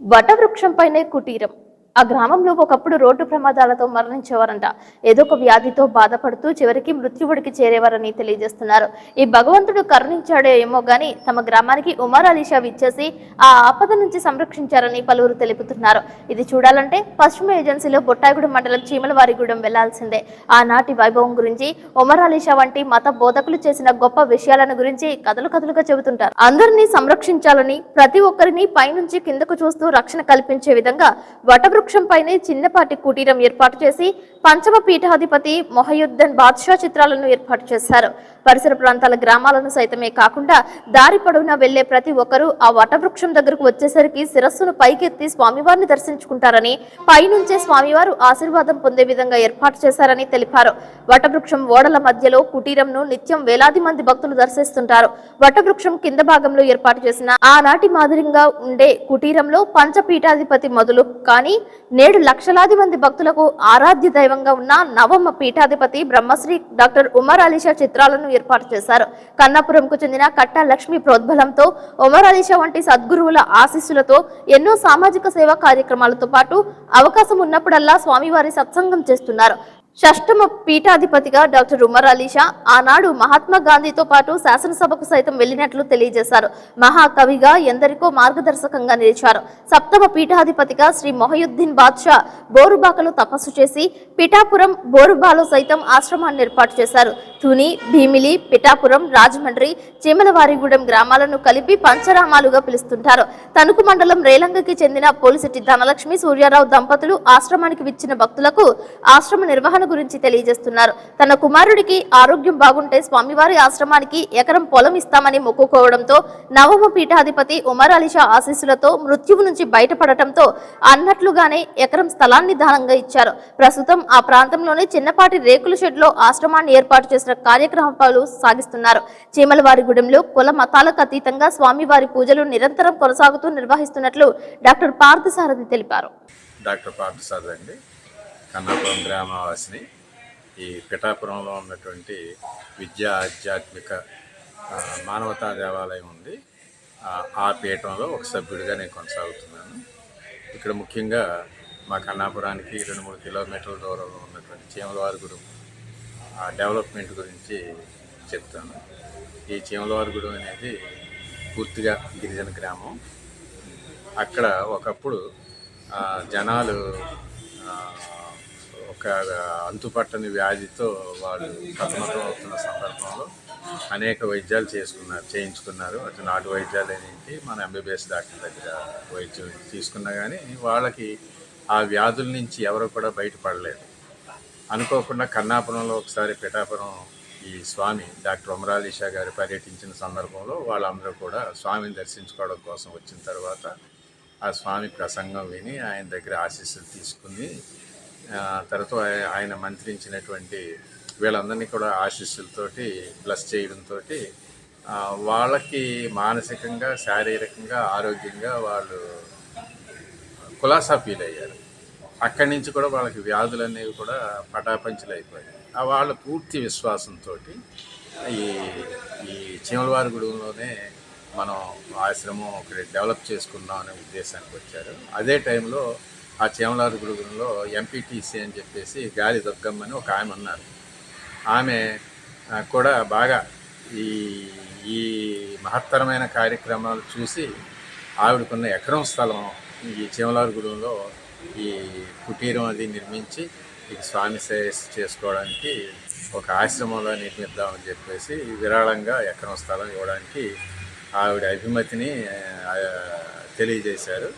వటవృక్షంపైనే కుటీరం. ఆ గ్రామంలో ఒకప్పుడు రోడ్డు ప్రమాదాలతో మరణించేవారంట. ఏదో ఒక వ్యాధితో బాధపడుతూ చివరికి మృత్యువుడికి చేరేవారని తెలియజేస్తున్నారు. ఈ భగవంతుడు కరుణించాడో ఏమో గాని తమ గ్రామానికి ఉమర్ అలీషా విచ్చేసి ఆ ఆపద నుంచి సంరక్షించారని పలువురు తెలుపుతున్నారు. ఇది చూడాలంటే పశ్చిమ ఏజెన్సీలో బొట్టాయిగూడెం మండలం చీమలవారిగూడెం వెళ్ళాల్సిందే. ఆనాటి వైభవం గురించి ఉమర్ అలీషా వంటి మత బోధకులు చేసిన గొప్ప విషయాలను గురించి కథలు కథలుగా చెబుతుంటారు. అందరినీ సంరక్షించాలని ప్రతి ఒక్కరిని పైనుంచి కిందకు చూస్తూ రక్షణ కల్పించే విధంగా వటవృక్ష పైనే చిన్నపాటి కుటీరం ఏర్పాటు చేసి పంచమ పీఠాధిపతి మొహయుద్దన్ బాద్షా చిత్రాలను ఏర్పాటు చేశారు. పరిసర ప్రాంతాల గ్రామాలను సైతమే కాకుండా దారి పొడవునా వెళ్ళే ప్రతి ఒక్కరూ ఆ వటవృక్షం దగ్గరకు వచ్చేసరికి శిరస్సును పైకెత్తి స్వామివారిని దర్శించుకుంటారని పైనుంచే స్వామివారు ఆశీర్వాదం పొందే విధంగా ఏర్పాటు చేశారని తెలిపారు. వటవృక్షం ఓడల మధ్యలో కుటీరంను నిత్యం వేలాది మంది భక్తులు దర్శిస్తుంటారు. వటవృక్షం కింద భాగంలో ఏర్పాటు చేసిన ఆనాటి మాదిరిగా ఉండే కుటీరంలో పంచపీఠాధిపతి మొదలు కానీ నేడు లక్షలాది మంది భక్తులకు ఆరాధ్య దైవంగా ఉన్న నవమ పీఠాధిపతి బ్రహ్మశ్రీ డాక్టర్ ఉమర్ అలీషా చిత్రాలను ఏర్పాటు చేశారు. కన్నాపురంకు చెందిన కట్టా లక్ష్మి ప్రోద్బలంతో ఉమర్ అలీషా వంటి సద్గురువుల ఆశీస్సులతో ఎన్నో సామాజిక సేవా కార్యక్రమాలతో పాటు అవకాశం ఉన్నప్పుడల్లా స్వామివారి సత్సంగం చేస్తున్నారు. షష్టమ పీఠాధిపతిగా డాక్టర్ ఉమర్ అలీషా ఆనాడు మహాత్మా గాంధీతో పాటు శాసనసభకు సైతం వెళ్ళినట్లు తెలియజేశారు. మహాకవిగా ఎందరికో మార్గదర్శకంగా నిలిచారు. సప్తమ పీఠాధిపతిగా శ్రీ మొహయుద్దీన్ బాద్షా బోరుబాకలో తపస్సు చేసి పిఠాపురం బోరుబాలో సైతం ఆశ్రమాన్ని ఏర్పాటు చేశారు. తుని భీమిలి పిఠాపురం రాజమండ్రి చీమలవారిగూడెం గ్రామాలను కలిపి పంచరామాలుగా పిలుస్తుంటారు. తణుకు మండలం రేలంగకి చెందిన పోలిసిటి ధనలక్ష్మి సూర్యారావు దంపతులు ఆశ్రమానికి విచ్చిన భక్తులకు ఆశ్రమ నిర్వహణ గురించి తెలియజేస్తున్నారు. తన కుమారుడికి ఆరోగ్యం బాగుంటే స్వామివారి ఆశ్రమానికి ఎకరం పొలం ఇస్తామని మొక్కుకోవడంతో నవమ పీఠాధిపతి ఉమర్ అలీషా ఆశీస్సులతో మృత్యువు నుంచి బయటపడటంతో అన్నట్లుగానే ఎకరం స్థలాన్ని దానంగా ఇచ్చారు. ప్రస్తుతం ఆ ప్రాంతంలోనే చిన్నపాటి రేకుల షెడ్లో ఆశ్రమాన్ని ఏర్పాటు చేసిన కార్యక్రమాలు సాగిస్తున్నారు. చీమలవారిగూడెంలో కుల మతాలకు అతీతంగా స్వామివారి పూజలు నిరంతరం కొనసాగుతూ నిర్వహిస్తున్నట్లు డాక్టర్ పార్థసారథి తెలిపారు. డాక్టర్ పార్థసారథి అండి. కన్నాపురం గ్రామవాసిని. ఈ పిఠాపురంలో ఉన్నటువంటి విద్యా ఆధ్యాత్మిక మానవతా దేవాలయం ఉంది. ఆ, పీఠంలో ఒక సభ్యుడిగా నేను కొనసాగుతున్నాను. ఇక్కడ ముఖ్యంగా మా కన్నాపురానికి రెండు మూడు కిలోమీటర్ల దూరంలో ఉన్నటువంటి చీమలవారిగూడెం ఆ డెవలప్మెంట్ గురించి చెప్తాను. ఈ చీమలవారిగూడెం అనేది పూర్తిగా గిరిజన గ్రామం. అక్కడ ఒకప్పుడు జనాలు ఒక అంతుపట్టని వ్యాధితో వాళ్ళు సతమతం అవుతున్న సందర్భంలో అనేక వైద్యాలు చేసుకున్నారు చేయించుకున్నారు. అటు నాటు వైద్యాలు ఏంటి మన ఎంబీబీఎస్ డాక్టర్ దగ్గర వైద్యం తీసుకున్నా కానీ వాళ్ళకి ఆ వ్యాధుల నుంచి ఎవరు కూడా బయటపడలేదు. అనుకోకుండా కన్నాపురంలో ఒకసారి పిఠాపురం ఈ స్వామి డాక్టర్ ఉమరాలీషా గారు పర్యటించిన సందర్భంలో వాళ్ళందరూ కూడా స్వామిని దర్శించుకోవడం కోసం వచ్చిన తర్వాత ఆ స్వామి ప్రసంగం విని ఆయన దగ్గర ఆశీస్సులు తీసుకుని తర్వాత ఆయన మంత్రించినటువంటి వీళ్ళందరినీ కూడా ఆశీస్సులతోటి బ్లస్ చేయడంతో వాళ్ళకి మానసికంగా శారీరకంగా ఆరోగ్యంగా వాళ్ళు కులాసా ఫీల్ అయ్యారు. అక్కడి నుంచి కూడా వాళ్ళకి వ్యాధులు అనేవి కూడా పటాపంచలు అయిపోయాయి వాళ్ళ పూర్తి విశ్వాసంతో ఈ ఈ చీమలవారిగూడెంలోనే మనం ఆశ్రమం ఒకటి డెవలప్ చేసుకుందాం అనే ఉద్దేశానికి వచ్చారు. అదే టైంలో ఆ చీమలవారిగూడెంలో ఎంపీటీసీ అని చెప్పేసి గాలి దుర్గమ్మని ఒక ఆమె ఉన్నారు. ఆమె కూడా బాగా ఈ ఈ మహత్తరమైన కార్యక్రమాలు చూసి ఆవిడకున్న ఎకరం స్థలం ఈ చీమలారుగుడంలో ఈ కుటీరం అది నిర్మించి ఇది స్వామి సేవ చేసుకోవడానికి ఒక ఆశ్రమంలో నిర్మిద్దామని చెప్పేసి విరాళంగా ఎకరం స్థలం ఇవ్వడానికి ఆవిడ అభిమతిని తెలియజేశారు.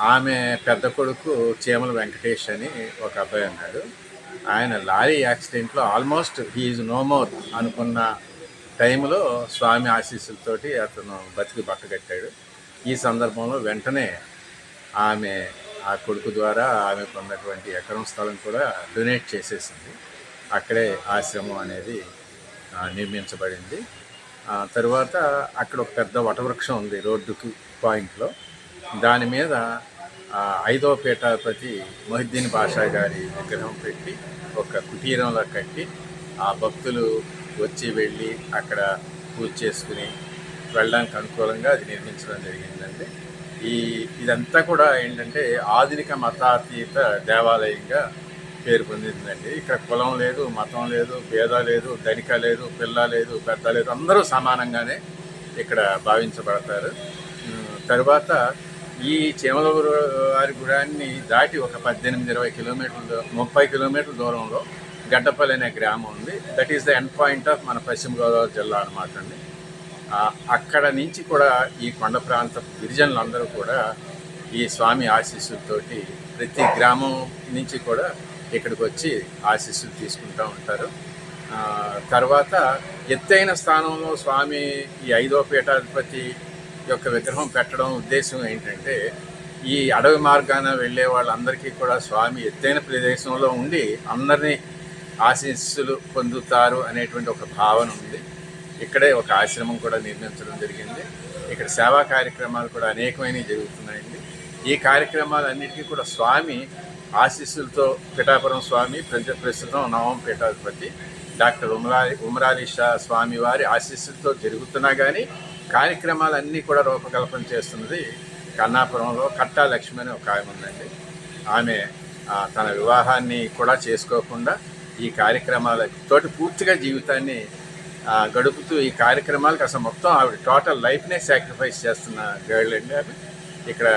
ఆమె పెద్ద కొడుకు చీమల వెంకటేష్ అని ఒక అబ్బాయి ఉన్నాడు. ఆయన లారీ యాక్సిడెంట్లో ఆల్మోస్ట్ హీఈ్ నో మోర్ అనుకున్న టైంలో స్వామి ఆశీస్సులతోటి అతను బతికి బట్టగట్టాడు ఈ సందర్భంలో వెంటనే ఆమె ఆ కొడుకు ద్వారా ఆమెకు ఉన్నటువంటి ఎకరం స్థలం కూడా డొనేట్ చేసేసింది. అక్కడే ఆశ్రమం అనేది నిర్మించబడింది. తరువాత తర్వాత అక్కడ ఒక పెద్ద వటవృక్షం ఉంది రోడ్డుకి పాయింట్లో. దాని మీద ఐదో పీఠాధిపతి మొహిద్దీన్ బాషా గారి విగ్రహం పెట్టి ఒక కుటీరంలో కట్టి ఆ భక్తులు వచ్చి వెళ్ళి అక్కడ పూజ చేసుకుని వెళ్ళడానికి అనుకూలంగా అది నిర్మించడం జరిగిందండి. ఈ ఇదంతా కూడా ఏంటంటే ఆధునిక మతాతీత దేవాలయంగా పేరు పొందిందండి. ఇక్కడ కులం లేదు మతం లేదు భేద లేదు ధనిక లేదు పిల్ల లేదు పెద్ద లేదు అందరూ సమానంగానే ఇక్కడ భావించబడతారు. తరువాత ఈ చేమలూరు వారి గుడాన్ని దాటి ఒక పద్దెనిమిది ఇరవై కిలోమీటర్ల ముప్పై కిలోమీటర్ల దూరంలో గడ్డపల్లి అనే గ్రామం ఉంది. That is the end point of మన పశ్చిమ గోదావరి జిల్లా అనమాట అండి. అక్కడ నుంచి కూడా ఈ కొండ ప్రాంత గిరిజనులందరూ కూడా ఈ స్వామి ఆశీస్సులతోటి ప్రతి గ్రామం నుంచి కూడా ఇక్కడికి వచ్చి ఆశీస్సులు తీసుకుంటూ ఉంటారు. తర్వాత ఎత్తైన స్థానంలో స్వామి ఈ ఐదో పీఠాధిపతి యొక్క విగ్రహం పెట్టడం ఉద్దేశం ఏంటంటే ఈ అడవి మార్గాన వెళ్ళే వాళ్ళందరికీ కూడా స్వామి ఎత్తైన ప్రదేశంలో ఉండి అందరినీ ఆశీస్సులు పొందుతారు అనేటువంటి ఒక భావన ఉంది. ఇక్కడే ఒక ఆశ్రమం కూడా నిర్మించడం జరిగింది. ఇక్కడ సేవా కార్యక్రమాలు కూడా అనేకమైనవి జరుగుతున్నాయండి. ఈ కార్యక్రమాలన్నిటికీ కూడా స్వామి ఆశీస్సులతో పిఠాపురం స్వామి ప్రజ ప్రస్తుతం నవం పీఠాధిపతి డాక్టర్ ఉమరాలి ఉమరాలి షా స్వామి వారి ఆశీస్సులతో జరుగుతున్నా కానీ కార్యక్రమాలన్నీ కూడా రూపకల్పన చేస్తున్నది కన్నాపురంలో కట్టా లక్ష్మి అని ఒక ఆమె ఉందండి. ఆమె తన వివాహాన్ని కూడా చేసుకోకుండా ఈ కార్యక్రమాలతోటి పూర్తిగా జీవితాన్ని గడుపుతూ ఈ కార్యక్రమాలకు అసలు మొత్తం ఆవిడ టోటల్ లైఫ్నే సాక్రిఫైస్ చేస్తున్న గర్ల్ అండి ఆమె. ఇక్కడ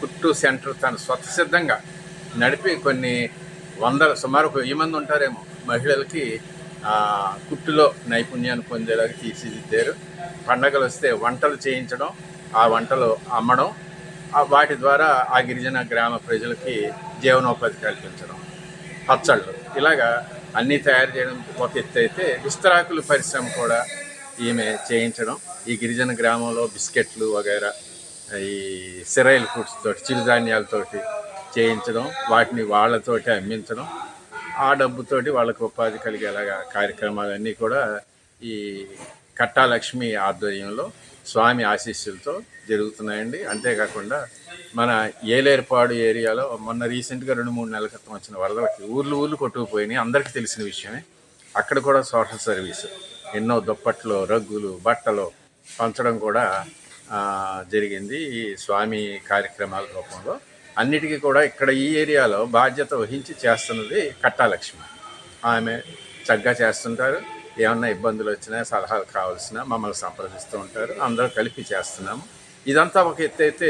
కుట్టు సెంటర్ తను స్వతసిద్ధంగా నడిపి కొన్ని వందల సుమారు ఒక వెయ్యి మంది ఉంటారేమో మహిళలకి కుట్టులో నైపుణ్యాన్ని పొందేలాగా తీర్చిదిద్దారు. పండగలు వస్తే వంటలు చేయించడం ఆ వంటలు అమ్మడం వాటి ద్వారా ఆ గిరిజన గ్రామ ప్రజలకి జీవనోపాధి కల్పించడం పచ్చళ్ళు. ఇలాగా అన్నీ తయారు చేయడం ఒక ఎత్తు అయితే విస్తరాకుల పరిశ్రమ కూడా ఈమె చేయించడం. ఈ గిరిజన గ్రామంలో బిస్కెట్లు వగైరా ఈ సిరైల్ ఫుడ్స్ తోటి చిరుధాన్యాలతోటి చేయించడం వాటిని వాళ్ళతోటి అమ్మించడం ఆ డబ్బుతోటి వాళ్ళకు ఉపాధి కలిగేలాగా కార్యక్రమాలన్నీ కూడా ఈ కట్టాలక్ష్మి ఆధ్వర్యంలో స్వామి ఆశీస్సులతో జరుగుతున్నాయండి. అంతేకాకుండా మన ఏలేరుపాడు ఏరియాలో మొన్న రీసెంట్గా రెండు మూడు నెలల క్రితం వచ్చిన వరదలకి ఊర్లు ఊర్లు కొట్టుకుపోయినాయి. అందరికీ తెలిసిన విషయమే. అక్కడ కూడా సోషల్ సర్వీస్. ఎన్నో దుప్పట్లు రగ్గులు బట్టలు పంచడం కూడా జరిగింది ఈ స్వామి కార్యక్రమాల రూపంలో. అన్నిటికీ కూడా ఇక్కడ ఈ ఏరియాలో బాధ్యత వహించి చేస్తున్నది కట్టాలక్ష్మి. ఆమె చక్కగా చేస్తుంటారు. ఏమన్నా ఇబ్బందులు వచ్చినా సలహాలు కావాల్సిన మమ్మల్ని సంప్రదిస్తూ ఉంటారు. అందరూ కలిపి చేస్తున్నాము. ఇదంతా ఒక ఎత్తు అయితే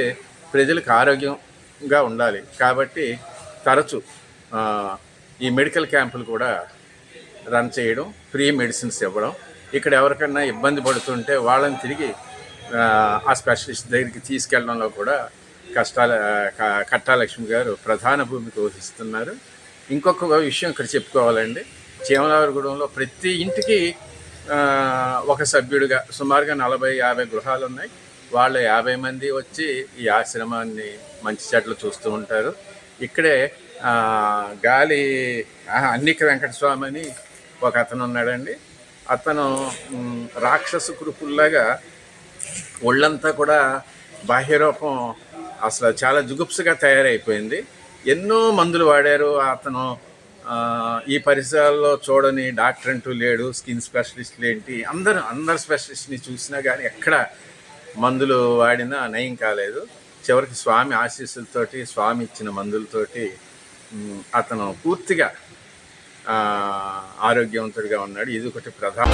ప్రజలకు ఆరోగ్యంగా ఉండాలి. కాబట్టి తరచు ఈ మెడికల్ క్యాంపులు కూడా రన్ చేయడం ఫ్రీ మెడిసిన్స్ ఇవ్వడం. ఇక్కడ ఎవరికన్నా ఇబ్బంది పడుతుంటే వాళ్ళని తిరిగి ఆ, స్పెషలిస్ట్ దగ్గరికి తీసుకెళ్ళడంలో కూడా కష్టాల కట్టాలక్ష్మి గారు ప్రధాన భూమిక వహిస్తున్నారు. ఇంకొక విషయం ఇక్కడ చెప్పుకోవాలండి. చీమలావరిగూడెంలో ప్రతి ఇంటికి ఒక సభ్యుడిగా సుమారుగా నలభై యాభై గృహాలు ఉన్నాయి వాళ్ళ యాభై మంది వచ్చి ఈ ఆశ్రమాన్ని మంచి చెట్లు చూస్తూ ఉంటారు. ఇక్కడే గాలి అన్నిక వెంకటస్వామి అని ఒక అతను ఉన్నాడండి అతను రాక్షసు కురుపుల్లాగా ఒళ్ళంతా కూడా బాహ్యరూపం అసలు చాలా జుగుప్సగా తయారైపోయింది. ఎన్నో మందులు వాడారు. అతను ఈ పరిసరాల్లో చూడని డాక్టర్ అంటూ లేడు స్కిన్ స్పెషలిస్టులు ఏంటి? అందరూ అందరు స్పెషలిస్ట్ని చూసినా కానీ ఎక్కడ మందులు వాడినా నయం కాలేదు. చివరికి స్వామి ఆశీస్సులతోటి స్వామి ఇచ్చిన మందులతోటి అతను పూర్తిగా ఆరోగ్యవంతుడిగా ఉన్నాడు. ఇది ఒకటి ప్రధాన